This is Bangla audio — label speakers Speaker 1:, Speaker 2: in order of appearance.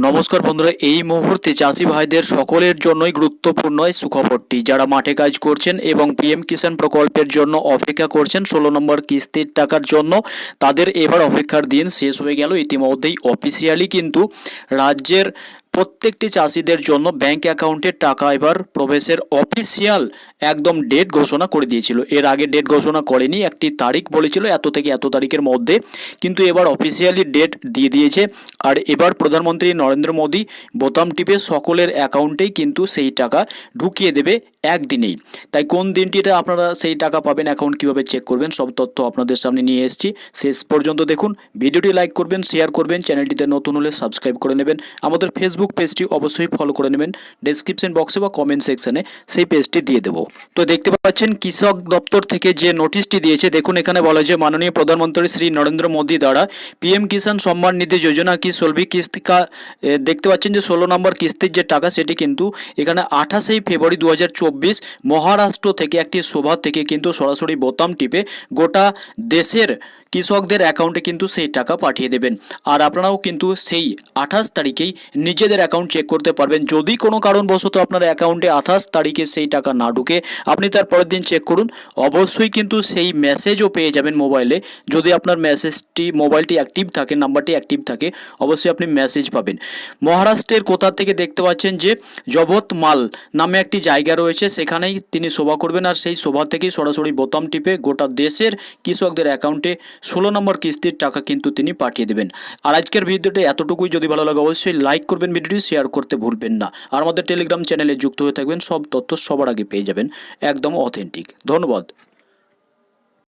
Speaker 1: নমস্কার বন্ধুরা, এই মুহূর্তে চাষি ভাইদের সকলের জন্যই গুরুত্বপূর্ণ সুখবরটি। যারা মাঠে কাজ করছেন এবং পিএম কিষাণ প্রকল্পের জন্য অপেক্ষা করছেন, ষোলো নম্বর কিস্তির টাকার জন্য তাদের এবার অপেক্ষার দিন শেষ হয়ে গেল। ইতিমধ্যেই অফিসিয়ালি কিন্তু রাজ্যের প্রত্যেকটি চাষিদের জন্য ব্যাংক অ্যাকাউন্টে টাকা এবার প্রবেশের অফিসিয়াল একদম ডেট ঘোষণা করে দিয়েছিল। এর আগে ডেট ঘোষণা করেনি, একটি তারিখ বলেছিল, এত থেকে এত তারিখের মধ্যে, কিন্তু এবার অফিসিয়ালি ডেট দিয়ে দিয়েছে। আর এবার প্রধানমন্ত্রী নরেন্দ্র মোদী বোতাম টিপে সকলের অ্যাকাউন্টেই কিন্তু সেই টাকা ঢুকিয়ে দেবে একদিনেই। তাই কোন দিনটিতে আপনারা সেই টাকা পাবেন অ্যাকাউন্ট কীভাবে চেক করবেন, সব তথ্য আপনাদের সামনে নিয়ে এসেছি। শেষ পর্যন্ত দেখুন, ভিডিওটি লাইক করবেন শেয়ার করবেন চ্যানেলটিতে নতুন হলে সাবস্ক্রাইব করে নেবেন। আমাদের ফেসবুক পেজটি অবশ্যই ফলো করে নেবেন। ডেসক্রিপশন বক্সে বা কমেন্ট সেকশনে সেই পেজটি দিয়ে দেবো। তো দেখতে পাচ্ছেন, কৃষক দপ্তর থেকে যে নোটিশটি দিয়েছে, দেখুন এখানে বলা যে মাননীয় প্রধানমন্ত্রী শ্রী নরেন্দ্র মোদী দ্বারা পিএম কিষাণ সম্মান নিধি যোজনা কি সলভি কিস্তি দেখতে পাচ্ছেন যে ষোলো নম্বর কিস্তির যে টাকা, সেটি কিন্তু এখানে আঠাশেই ফেব্রুয়ারি দু হাজার চব্বিশ মহারাষ্ট্র থেকে একটি সভা থেকে কিন্তু সরাসরি বোতাম টিপে গোটা দেশের কৃষকদের অ্যাকাউন্টে কিন্তু সেই টাকা পাঠিয়ে দেবেন। আর আপনারাও কিন্তু সেই আঠাশ তারিখেই নিজেদের অ্যাকাউন্ট চেক করতে পারবেন। যদি কোনো কারণবশত আপনার অ্যাকাউন্টে আঠাশ তারিখে সেই টাকা না ঢুকে, আপনি তার পরের দিন চেক করুন। অবশ্যই কিন্তু সেই মেসেজও পেয়ে যাবেন মোবাইলে যদি আপনার মেসেজটি মোবাইলটি অ্যাক্টিভ থাকে নাম্বারটি অ্যাক্টিভ থাকে, অবশ্যই আপনি মেসেজ পাবেন। মহারাষ্ট্রের কোথা থেকে দেখতে পাচ্ছেন যে জবতমাল নামে একটি জায়গা রয়েছে, সেখানেই তিনি সভা করবেন আর সেই সভা থেকেই সরাসরি বোতাম টিপে গোটা দেশের কৃষকদের অ্যাকাউন্টে ষোলো নম্বর কিস্তির টাকা কিন্তু তিনি পাঠিয়ে দেবেন। আর আজকের ভিডিওটা এতটুকুই। যদি ভালো লাগে, অবশ্যই লাইক করবেন ভিডিওটি শেয়ার করতে ভুলবেন না। আর আমাদের টেলিগ্রাম চ্যানেলে যুক্ত হয়ে থাকবেন, সব তথ্য সবার আগে পেয়ে যাবেন। একদম অথেন্টিক ধন্যবাদ।